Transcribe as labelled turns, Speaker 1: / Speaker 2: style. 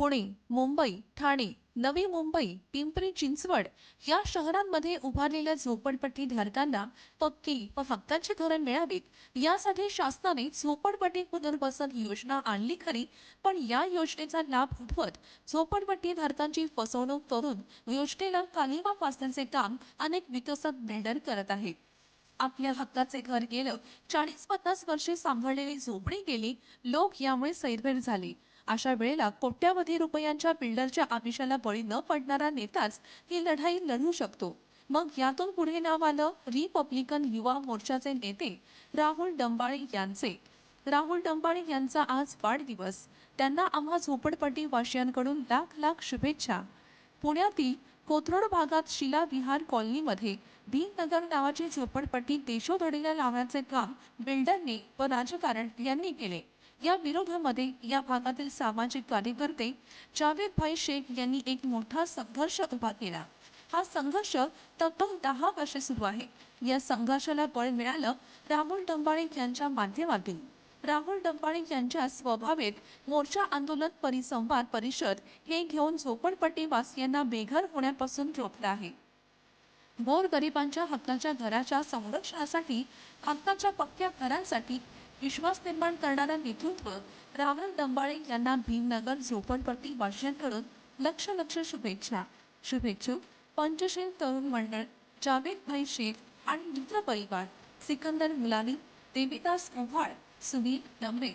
Speaker 1: पुणे मुंबई ठाणे नवी मुंबई पिंपरी चिंचवड या शहरांमध्ये उभारलेल्या झोपडपट्टी धारकांना पक्की व हक्काची घरं मिळावीत. यासाठी शासनाने झोपडपट्टी पुनर्वसन योजना आणली खरी पण या योजनेचा लाभ उठवत झोपडपट्टी धारकांची फसवणूक करून योजनेला कालिमा फासण्याचे काम अनेक विकसक बिल्डर करत आहेत. आपल्या हक्काचे घर गेलं चाळीस पन्नास वर्षे सांभाळलेली झोपडी गेली लोक यामुळे सैरभैर झाले. अशा वेळेला कोट्यावधी रुपयांच्या बिल्डरच्या आमिषाला बळी न पडणारा नेताच ही लढाई लढू शकतो. मग यातून पुढे नाव आलं रिपब्लिकन युवा मोर्चाचे नेते राहुल डंबाळे यांचे. राहुल डंबाळे यांचा आज वाढदिवस. त्यांना आम्हा झोपडपट्टी वासियांकडून लाख लाख शुभेच्छा. पुण्यातील कोथरूड भागात शिला विहार कॉलनीमध्ये भीमनगर नावाची झोपडपट्टी देशोधडीला लावण्याचे काम बिल्डरने व राजकारण यांनी केले. या विरोधामध्ये या भागातील सामाजिक कार्यकर्ते जावेद भाई शेख यांनी एक मोठा संघर्ष उभा केला. हा संघर्ष तब्बल दहा वर्षे सुरू आहे. या संघर्षाला बळ मिळालं राहुल डंबाळे यांच्या माध्यमातून. राहुल डंबाळे यांच्या स्वभावेत मोर्चा आंदोलन परिसंवाद परिषद हे घेऊन झोपडपट्टी वासियांना बेघर होण्यापासून रोखलं आहे. गोरगरिबांच्या हक्काच्या घराच्या संरक्षणासाठी हक्काच्या पक्क्या घरांसाठी विश्वास निर्माण करणारा नेतृत्व रावल दंबाळे यांना भीमनगर झोपडपट्टी वाशियांकडून लक्ष लक्ष शुभेच्छा. शुभेच्छुक पंचशील तरुण मंडळ जावेद भाई शेख आणि मित्र परिवार सिकंदर मुलानी देविदास ओव्हाळ सुनील डंबे